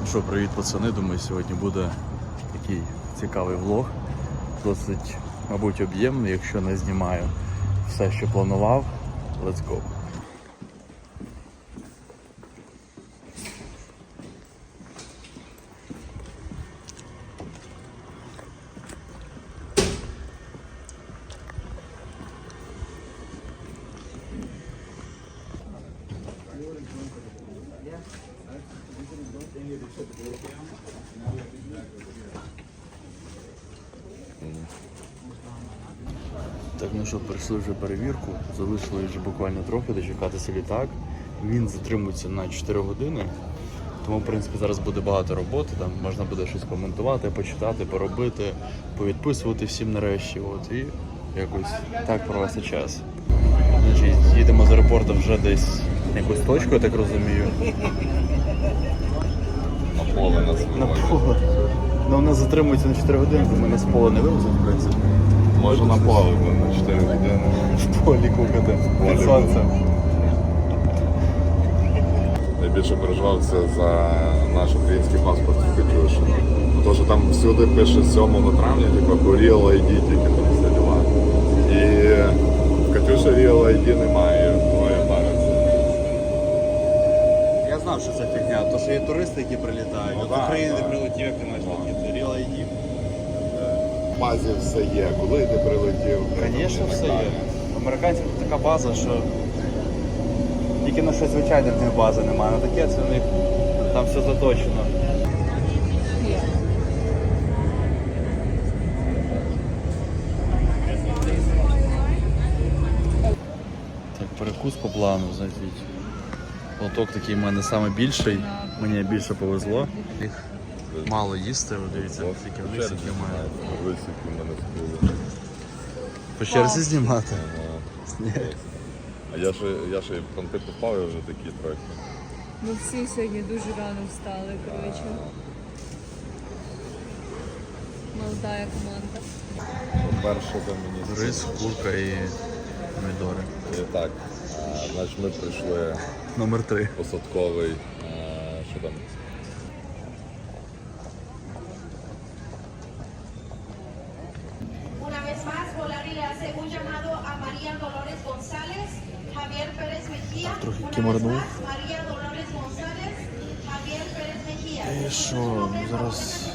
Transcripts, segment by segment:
Ну що, привіт, пацани. Думаю, сьогодні буде такий цікавий влог. Досить, мабуть, об'ємний, якщо не знімаю все, що планував. Let's go. Так, ну що, пройшли вже перевірку, залишилось вже буквально трохи дочекатися літак. Він затримується на 4 години. Тому, в принципі, зараз буде багато роботи, там можна буде щось коментувати, почитати, поробити, повідписувати всім нарешті. От, і якось так провести час. Значить, їдемо з аеропорту вже десь якусь точку, я так розумію. На поле нас На поле. Ну, у нас затримується на 4 години, тому нас в поле не вивезуть, в принципі. Може на поле, бо на 4 години. В полі кукати. Під сонцем. Найбільше переживав це за наш український паспорт в Катюші. Ну, то, що там всюди пише 7 травня, типу, по Real ID тільки там все діла. І в Катюші Real ID немає, знав, що це фігня, то що є туристи, які прилітають. Ну, От да, України да. не прилетів, як ти Real ID. В базі все є, коли ти прилетів. Звісно, все є. далі. У американців така база, що тільки на щось звичайне в них бази немає. На таке це в них там все заточено. Так, перекус по плану, значить. Лоток такий в мене найбільший, мені більше повезло. Їх мало їсти, от дивіться, тільки в лисики має. Висіки в мене були. По черзі знімати. Ні. А я ще, я ще понти попав, я вже такі трохи. Ми всі сьогодні дуже рано встали, коротше. Молодая команда. Перше за мені Рис, курка і помідори. І так, значить ми прийшли Номер три. посадковий, а, що там, Una vez más, Volari le hace un llamado a María Dolores González, Javier Pérez Mejía. Трохи Una vez кімарнув. más, María Dolores González, Javier Pérez Mejía. І що, зараз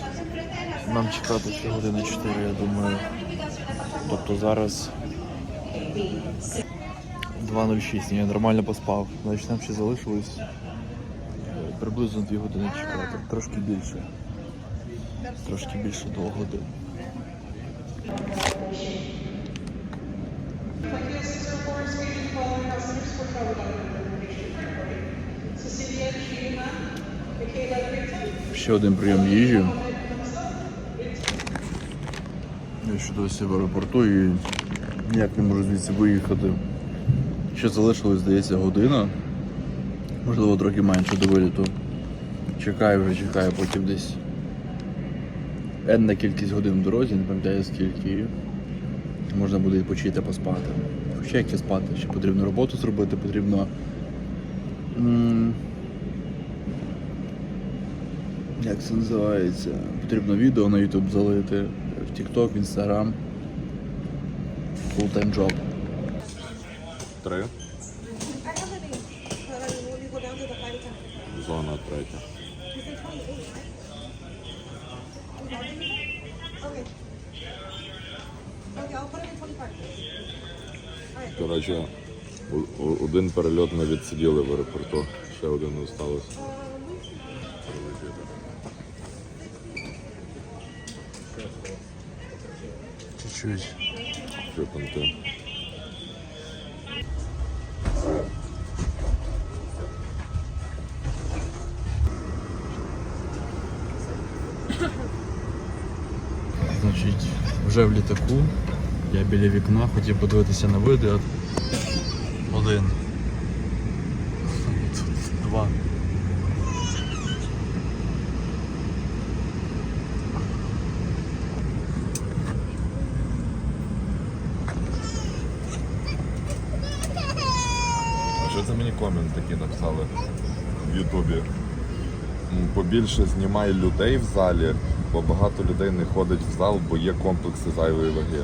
нам чекати ще години 4, я думаю. Тобто зараз 2.06, я нормально поспав. Значить нам ще залишилось е, приблизно 2 години чекати. Трошки більше. Трошки більше 2 годин. Ще один прийом їжі. Я ще досі в аеропорту і ніяк не можу звідси виїхати. Ще залишилось, здається, година. Можливо, трохи менше до виліту. Чекаю вже, чекаю, потім десь енна кількість годин в дорозі, не пам'ятаю скільки. Можна буде відпочити, поспати. Хоча як ще спати, ще потрібно роботу зробити, потрібно. як це називається? Потрібно відео на YouTube залити, в TikTok, в Instagram. Full-time job. Три, зона третя. Коротше, один перельот ми відсиділи в аеропорту, ще один залишився. Чуть-чуть. Що понти. Значить, вже в літаку. Я біля вікна хотів подивитися на види. Один. Два. Що це мені комент такий написали в Ютубі? побільше знімай людей в залі, бо багато людей не ходить в зал, бо є комплекси зайвої ваги.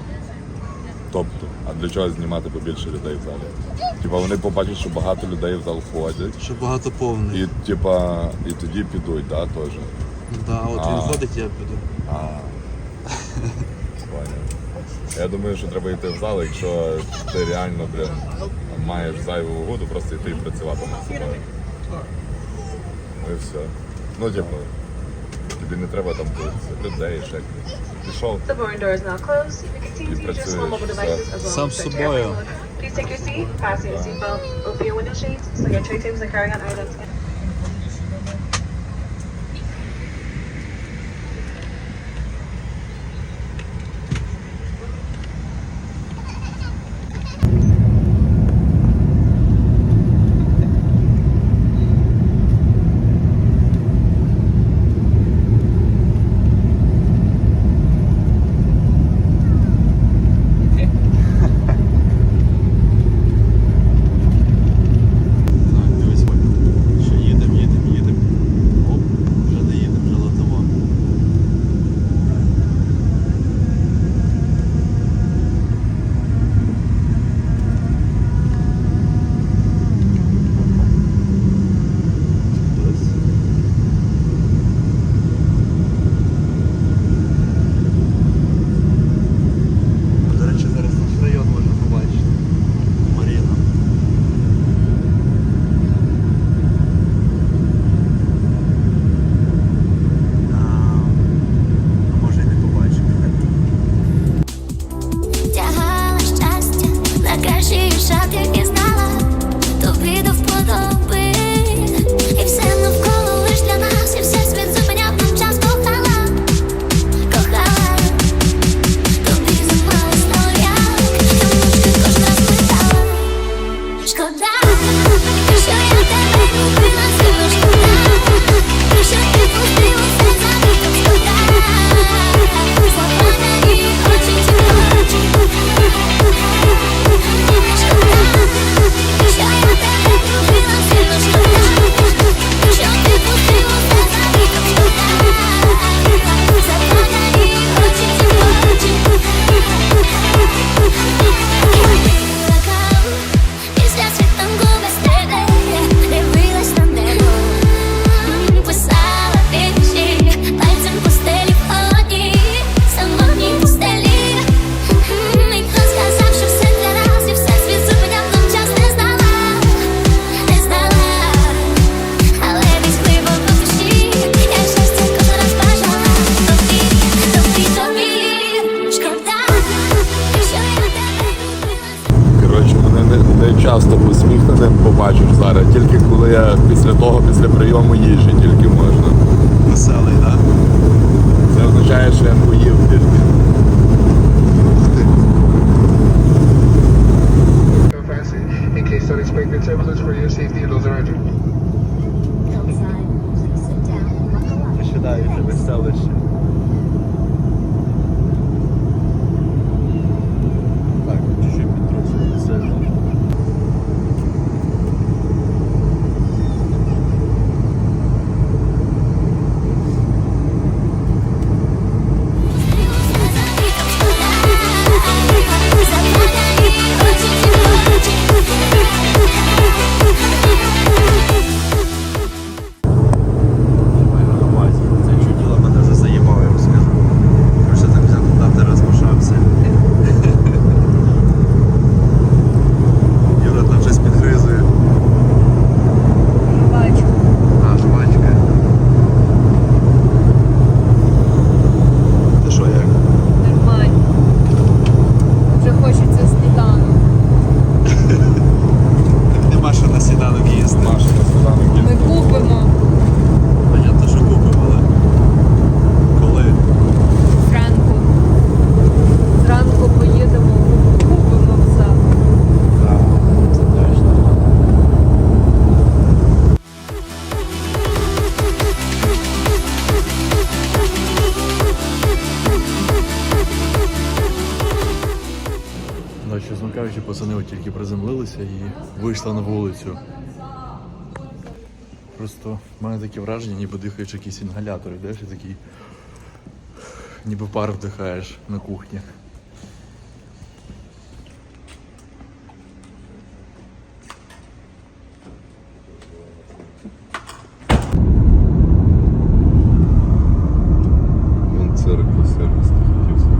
Тобто, а для чого знімати побільше людей в залі? Типа вони побачать, що багато людей в зал ходять, Що багато повний. і типа, і тоді підуть, да, теж. Да, от А. він ходить, я піду. А. Поняв. Я думаю, що треба йти в зал, якщо ти реально, блін, маєш зайву то просто йти і працювати над собою. Ну і все. Ну, типу, тобі не треба там дивитися людей, ще якось. Пішов. The barn door is now closed. You may continue to use your small mobile devices as well Сам as з the air собою. conditioner. Please take your seat, fasten your seatbelt, open your window shades so your tray tables and carry-on items що я тебе любила, сильно шкода, що ти пустила часто посміхненим побачиш зараз, тільки коли я після того, після прийому їжі, тільки можна. Веселий, так? Це означає, що я поїв тільки. No fancy. In case Ну, чесно кажучи, пацани от тільки приземлилися і вийшли на вулицю. Просто в мене таке враження, ніби дихаєш якийсь інгалятор, йдеш і такий. Ніби пар вдихаєш на кухні. Вон церква, сервіс хотів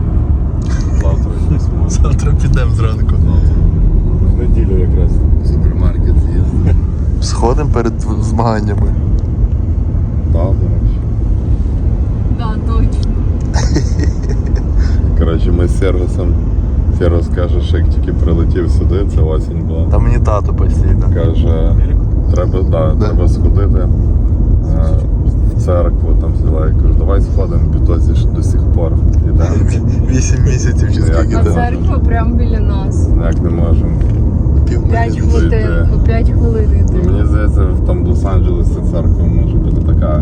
Завтра якось може. Завтра підемо зранку. В неділю якраз супермаркет є. Сходимо перед змаганнями. Так, до речі. Да, точно. Коротше, ми з Сергосом. Сергос каже, що як тільки прилетів сюди, це осінь була. Там мені тато постійно. Каже, треба, да, треба сходити е, в церкву, там села. Я кажу, давай сходимо, підозі ж до сих пор. Ідемо. Вісім місяців чи Ну, скільки А церква прямо біля нас. Як не Лос-Анджелесі церква може бути така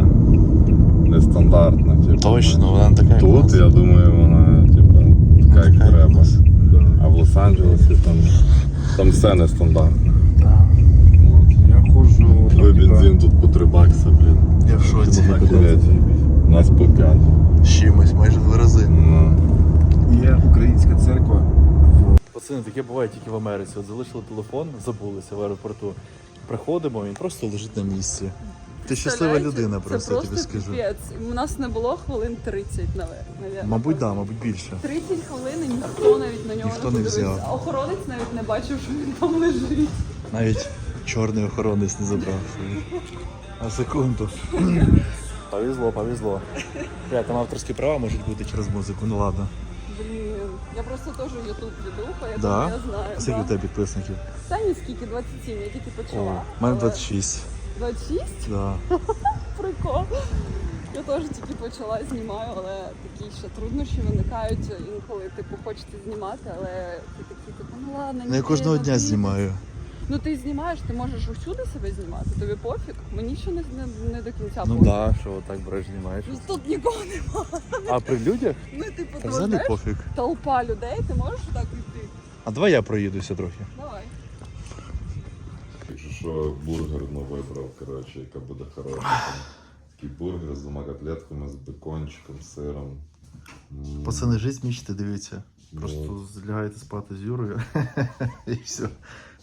нестандартна. Типу. Точно, вона така. як Тут, нас. я думаю, вона типу, така, як Така, як треба. нас. А в Лос-Анджелесі там, там все нестандартно. Да. Я ходжу Ви бензин тут по 3 бакса, блін. Я в шоці. Капець. У нас по 5. З чимось, майже два рази. Ну, Є українська церква. Пацани, таке буває тільки в Америці. От залишили телефон, забулися в аеропорту. Приходимо, він просто лежить на місці. Ти щаслива людина, просто це я тобі скажу. піпець. У нас не було хвилин 30, навіть. Мабуть, да, мабуть, більше. 30 хвилин і ніхто навіть на нього Ніхто не не подивився. взяв. Охоронець навіть не бачив, що він там лежить. Навіть чорний охоронець не забрав. А секунду. Повезло, повезло. Я там авторські права можуть бути через музику, ну ладно. Блін, я просто теж Ютуб веду, поэтому Да? я знаю. А скільки да. у тебе підписників? Та ні, скільки, 27, я тільки почала. О, у мене Але 26. 26? Да. Прикол. Я теж тільки почала знімаю, але такі ще труднощі виникають інколи, типу, хочеться знімати, але ти такий, типу, ну ладно, ні. я кожного ну, дня знімаю. Ну ти знімаєш, ти можеш усюди себе знімати, тобі пофіг. Мені ще не, не, не до кінця Ну пофіг. да, що отак береш, знімаєш. Ну, Тут нікого нема. А при людях? Ну, типу, Та ти взагалі знаєш, пофіг. толпа людей, ти можеш так йти? А давай я проїдуся трохи. Давай. Якщо що, бургер ну, вибрав, коротше, яка буде хороша. Там Такий бургер з двома котлетками, з бекончиком, сиром. М, Пацани, життя мічти, дивіться. Просто злягаєте спати з Юрою і все.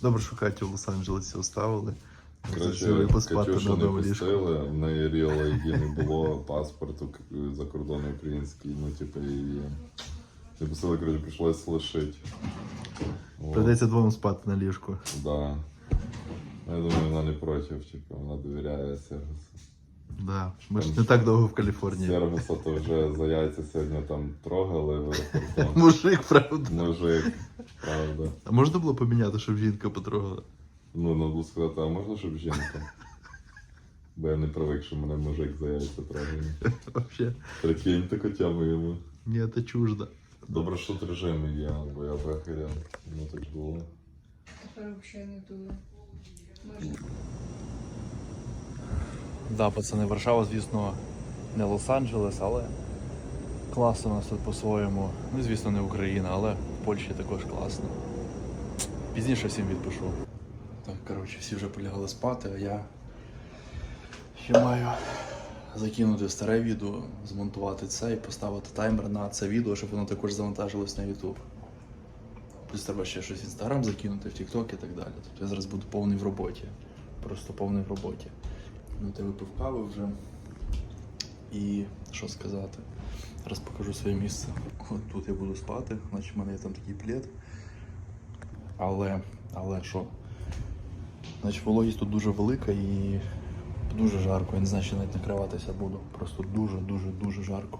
Добре, що Катю в Лос-Анджелесі оставили. Коротше, Катюшу не пустили, в неї Real ID не було, паспорту к- за кордоном український, ну типу її не пустили, коротше, прийшлось лишити. Придеться двом спати на ліжку. Да. Я думаю, вона не проти, типу, вона довіряє Сергусу. Да. Ми ж не так довго в Каліфорнії. Сергуса то вже за яйця сьогодні там трогали в аеропорту. Мужик, правда. Мужик, правда. А можна було поміняти, щоб жінка потрогала? Ну, надо було сказати, а можна, щоб жінка? Бо я не привик, що мене мужик за яйця трогає. Вообще. Прикинь, таку тему йому. Ні, це чуждо. Добре, що тут режим є, бо я б охеряв. Ну так було. Тепер взагалі не туди. Да, пацани, Варшава, звісно, не Лос-Анджелес, але класно у нас тут по-своєму. Ну, звісно, не Україна, але в Польщі також класно. Пізніше всім відпишу. Так, коротше, всі вже полягали спати, а я ще маю закинути старе відео, змонтувати це і поставити таймер на це відео, щоб воно також завантажилось на YouTube. Плюс треба ще щось в Instagram закинути, в TikTok і так далі. Тобто я зараз буду повний в роботі. Просто повний в роботі. Ну, ти випив кави вже. І що сказати? Зараз покажу своє місце. От тут я буду спати, значить в мене є там такий плед. Але, але що? Значить, вологість тут дуже велика і дуже жарко. Я не знаю, чи навіть накриватися буду. Просто дуже, дуже, дуже жарко.